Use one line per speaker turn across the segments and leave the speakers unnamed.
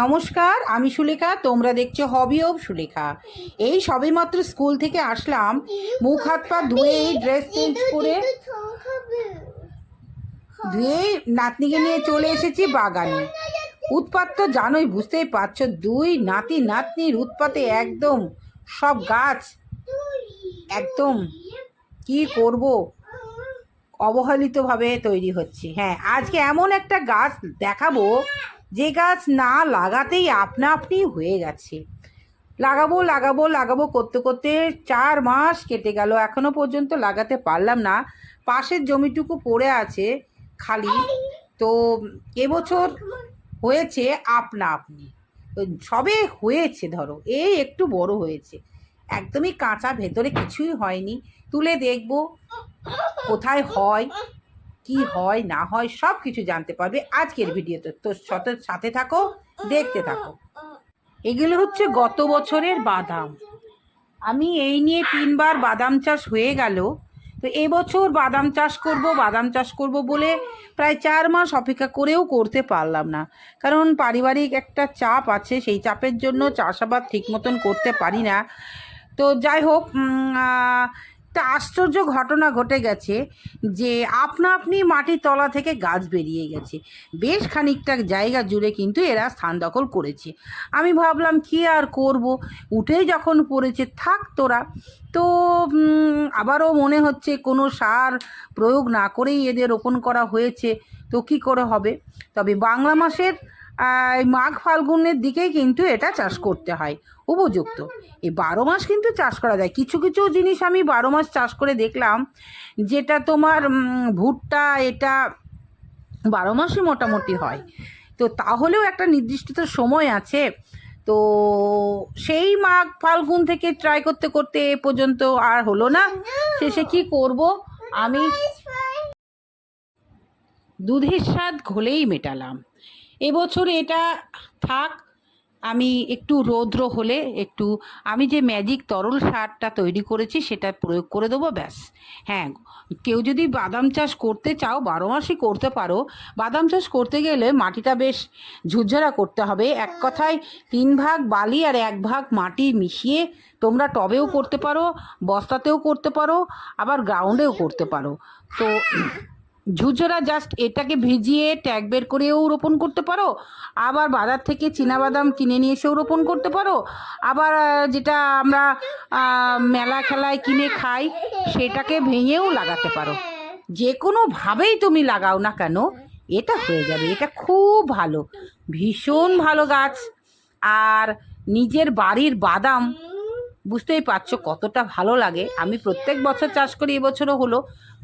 নমস্কার, আমি সুলেখা, তোমরা দেখছ হবি অব সুলেখা। এই সবেমাত্র স্কুল থেকে আসলাম, মুখ হাত পা ধুয়ে ড্রেস চেঞ্জ করে, ধুয়ে নাতনিকে নিয়ে চলে এসেছি বাগানে। উৎপাত তো জানোই, বুঝতেই পারছ, দুই নাতি নাতনির উৎপাতে একদম সব গাছ। একদম কি করব? অবহেলিতভাবে তৈরি হচ্ছে। হ্যাঁ আজকে এমন একটা গাছ দেখাবো যে গাছ না লাগাতেই আপনা আপনি হয়ে গেছে। লাগাবো লাগাবো লাগাবো করতে করতে চার মাস কেটে গেল। এখনও পর্যন্ত লাগাতে পারলাম না। পাশের জমিটুকু পড়ে আছে খালি। তো এবছর হয়েছে আপনা আপনি। সবে হয়েছে ধরো। এই একটু বড় হয়েছে। একদমই কাঁচা ভেতরে কিছুই হয়নি। তুলে দেখব কোথায় হয়। কি হয়, না হয় সব কিছু জানতে পারবে আজকের ভিডিওতে। তো সাথে থাকো, দেখতে থাকো। এগুলো হচ্ছে গত বছরের বাদাম। আমি এই নিয়ে তিনবার বাদাম চাষ হয়ে গেল। তো এবছর বাদাম চাষ করব, বাদাম চাষ করব বলে প্রায় চার মাস অপেক্ষা করেও করতে পারলাম না। কারণ পারিবারিক একটা চাপ আছে, সেই চাপের জন্য চাষাবাদ ঠিক মতন করতে পারি না। তো যাই হোক একটা আশ্চর্য ঘটনা ঘটে গেছে যে আপনা আপনি মাটির তলা থেকে গাছ বেরিয়ে গেছে। বেশ খানিকটা জায়গা জুড়ে কিন্তু এরা স্থান দখল করেছে। আমি ভাবলাম, কি আর করব? উঠেই যখন পড়েছে, থাক তোরা। তো আবারও মনে হচ্ছে কোনো সার প্রয়োগ না করেই এদের রোপণ করা হয়েছে। তো কি করে হবে? তবে বাংলা মাসের মাঘ ফাল্গুনের দিকেই কিন্তু এটা চাষ করতে হয় উপযুক্ত। এই বারো মাস কিন্তু চাষ করা যায়। কিছু কিছু জিনিস আমি বারো মাস চাষ করে দেখলাম যেটা তোমার ভুট্টা এটা বারো মাসই মোটামুটি হয়। তো তাহলেও একটা নির্দিষ্ট তো সময় আছে। তো সেই মাঘ ফাল্গুন থেকে ট্রাই করতে করতে এ পর্যন্ত আর হলো না। শেষে কি করব? আমি দুধের স্বাদ ঘোলেই মেটালাম। এবছর এটা থাক, আমি একটু রৌদ্র হলে একটু, আমি যে ম্যাজিক তরল সারটা তৈরি করেছি সেটা প্রয়োগ করে দেবো, ব্যাস। হ্যাঁ কেউ যদি বাদাম চাষ করতে চাও, বারো মাসই করতে পারো। বাদাম চাষ করতে গেলে মাটিটা বেশ ঝুরঝারা করতে হবে। এক কথায় তিন ভাগ বালি আর এক ভাগ মাটি মিশিয়ে তোমরা টবেও করতে পারো, বস্তাতেও করতে পারো, আবার গ্রাউন্ডেও করতে পারো। তো ঝুরঝরা জাস্ট এটাকে ভিজিয়ে ট্যাগ বের করেও রোপণ করতে পারো। আবার বাজার থেকে বাদাম কিনে নিয়ে এসেও রোপণ করতে পারো। আবার যেটা আমরা মেলা খেলায় কিনে খাই, সেটাকে ভেঙেও লাগাতে পারো। যে কোনোভাবেই তুমি লাগাও না কেন, এটা হয়ে যাবে। এটা খুব ভালো। ভীষণ ভালো গাছ। আর নিজের বাড়ির বাদাম বুঝতেই পারছ কতটা ভালো লাগে। আমি প্রত্যেক বছর চাষ করি, এবছরও হলো।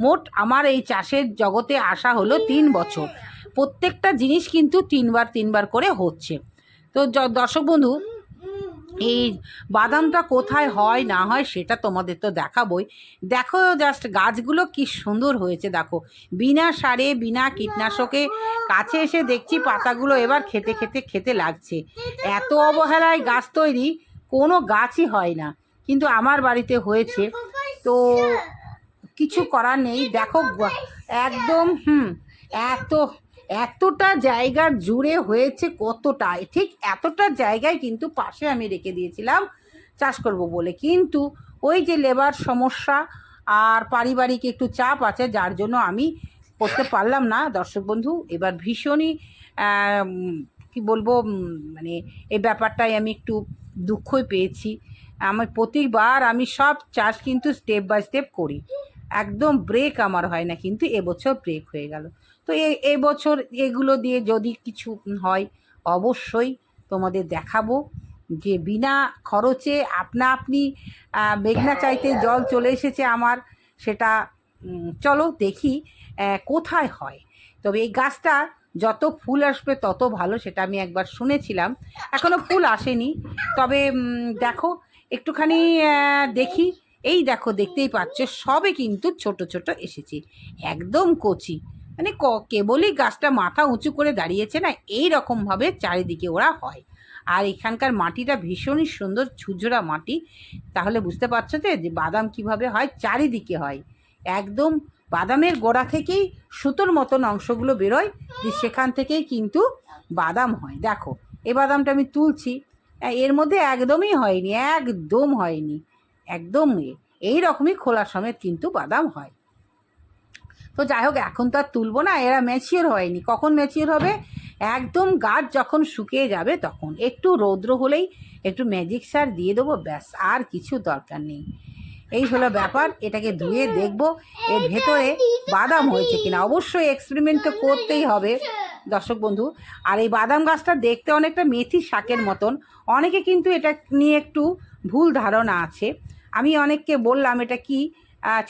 মোট আমার এই চাষের জগতে আসা হলো তিন বছর। প্রত্যেকটা জিনিস কিন্তু তিনবার তিনবার করে হচ্ছে। তো দর্শক বন্ধু, এই বাদামটা কোথায় হয়, না হয় সেটা তোমাদের তো দেখাবই। দেখো জাস্ট গাছগুলো কি সুন্দর হয়েছে, দেখো। বিনা সারে, বিনা কীটনাশকে কাছে এসে দেখছি পাতাগুলো এবার খেতে খেতে খেতে লাগছে। এত অবহেলায় গাছ তৈরি কোনো গাছই হয় না। কিন্তু আমার বাড়িতে হয়েছে। তো কিছু করার নেই। দেখো, একদম, হুম, এত, এতটা জায়গা জুড়ে হয়েছে কতটা। ঠিক এতটা জায়গায় কিন্তু পাশে আমি রেখে দিয়েছিলাম চাষ করব বলে। কিন্তু ওই যে লেবার সমস্যা আর পারিবারিক একটু চাপ আছে, যার জন্য আমি করতে পারলাম না। দর্শক বন্ধু, এবার ভীষণই কি বলব মানে এই ব্যাপারটাই আমি একটু দুঃখই পেয়েছি। আমি প্রতিবার আমি সব চাষ কিন্তু স্টেপ বাই স্টেপ করি। একদম ব্রেক আমার হয় না কিন্তু এবছর ব্রেক হয়ে গেল। তো এবছর এগুলো দিয়ে যদি কিছু হয়, অবশ্যই তোমাদের দেখাবো যে বিনা খরচে আপনা আপনি মেঘনা চাইতে জল চলে এসেছে আমার, সেটা চলো দেখি কোথায় হয়। তবে এই গাছটা যত ফুল আসবে তত ভালো সেটা আমি একবার শুনেছিলাম। এখনও ফুল আসেনি। তবে দেখো, একটুখানি দেখি। এই দেখো, দেখতেই পাচ্ছ, সবে কিন্তু ছোট ছোট এসেছে। একদম কচি। মানে ক- কেবলই গাছটা মাথা উঁচু করে দাঁড়িয়েছে না এই রকমভাবে চারিদিকে ওরা হয়। আর এখানকার মাটিটা ভীষণই সুন্দর, ঝুরঝুরা মাটি। তাহলে বুঝতে পারছ তো যে বাদাম কীভাবে হয়? চারিদিকে হয়। একদম বাদামের গোড়া থেকেই সুতোর মতন অংশগুলো বেরোয় সেখান থেকেই কিন্তু বাদাম হয়। দেখো এ বাদামটা আমি তুলছি এর মধ্যে একদমই হয়নি, একদম হয়নি, একদম। এই রকমই খোলা সমেত কিন্তু বাদাম হয়। তো যাই হোক, এখন তো আর তুলবো না, এরা ম্যাচিওর হয়নি। কখন ম্যাচিওর হবে? একদম গাছ যখন শুকিয়ে যাবে তখন। একটু রৌদ্র হলেই একটু ম্যাজিক সার দিয়ে দেবো, ব্যাস, আর কিছু দরকার নেই। এই হলো ব্যাপার, এটাকে ধুয়ে দেখব, এর ভেতরে বাদাম হয়েছে কিনা। অবশ্যই এক্সপেরিমেন্ট তো করতেই হবে। দর্শক বন্ধু, আর এই বাদাম গাছটা দেখতে অনেকটা মেথি শাকের মতন। অনেকে কিন্তু এটা নিয়ে একটু ভুল ধারণা আছে। আমি অনেককে বললাম এটা কি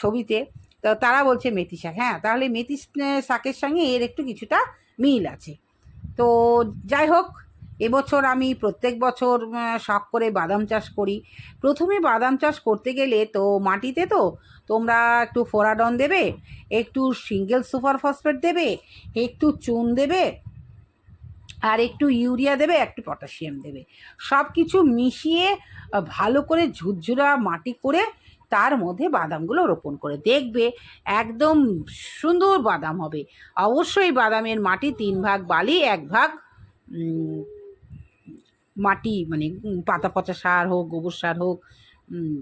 ছবিতে, তো তারা বলছে মেথি শাক। হ্যাঁ তাহলে মেথি শাকের সঙ্গে এর একটু কিছুটা মিল আছে। তো যাই হোক এবছর আমি প্রত্যেক বছর শখ করে বাদাম চাষ করি। প্রথমে বাদাম চাষ করতে গেলে তো মাটিতে তো, তোমরা একটু ফোরাডন দেবে, একটু সিঙ্গেল সুপার ফসফেট দেবে, একটু চুন দেবে, আর একটু ইউরিয়া দেবে, একটু পটাশিয়াম দেবে। সব কিছু মিশিয়ে ভালো করে ঝুরঝুরা মাটি করে তার মধ্যে বাদামগুলো রোপণ করে। দেখবে একদম সুন্দর বাদাম হবে। অবশ্যই বাদামের মাটি তিন ভাগ বালি, এক ভাগ মাটি মানে পাতা পচা সার হোক, গোবর সার হোক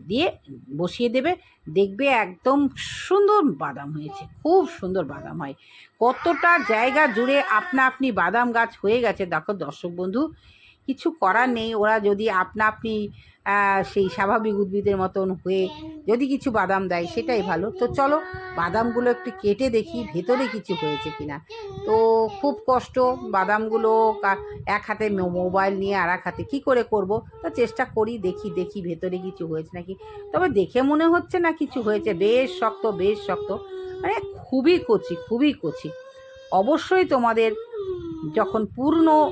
দিয়ে বসিয়ে দেবে। দেখবে একদম সুন্দর বাদাম হয়েছে, খুব সুন্দর বাদাম হয়। কতটা জায়গা জুড়ে আপনা আপনি বাদাম গাছ হয়ে গেছে। দেখো দর্শক বন্ধু, কিছু করার নেই। ওরা যদি আপনা আপনি সেই স্বাভাবিক উদ্ভিদের মতন হয়ে যদি কিছু বাদাম দেয়, সেটাই ভালো। তো চলো, বাদামগুলো একটু কেটে দেখি, ভেতরে কিছু হয়েছে কিনা। তো খুব কষ্ট, বাদামগুলো কা- এক হাতে মোবাইল নিয়ে আর এক হাতে কী করে করব? তো চেষ্টা করি, দেখি দেখি ভেতরে কিছু হয়েছে নাকি। তবে দেখে মনে হচ্ছে না কিছু হয়েছে, বেশ শক্ত বেশ শক্ত। মানে খুবই কচি খুবই কচি। অবশ্যই তোমাদের যখন পূর্ণ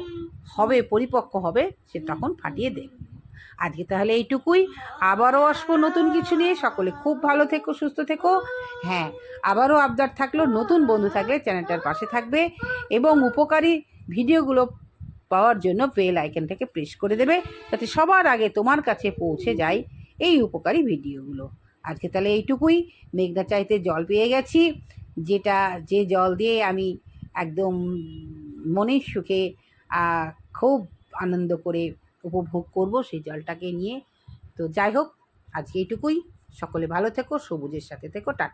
হবে, পরিপক্ক হবে, সে তখন ফাটিয়ে দেবে আজকে তাহলে এইটুকুই। আবারও আসব নতুন কিছু নিয়ে। সকলে খুব ভালো থেকো, সুস্থ থেকো। হ্যাঁ আবারও আবদার থাকল, নতুন বন্ধু থাকলে চ্যানেলটার পাশে থাকবে এবং উপকারী ভিডিওগুলো পাওয়ার জন্য বেল আইকনটাকে প্রেস করে দেবে যাতে সবার আগে তোমার কাছে পৌঁছে যায় এই উপকারী ভিডিওগুলো। আজকে তাহলে এইটুকুই। মেঘনা চাইতে জল পেয়ে গেছি, যেটা, যে জল দিয়ে আমি একদম মনের সুখে খুব আনন্দ করে উপভোগ করব সেই জলটাকে নিয়ে। তো যাই হোক, আজকে এইটুকুই। সকলে ভালো থেকো, সবুজের সাথে থেকো, টাটা।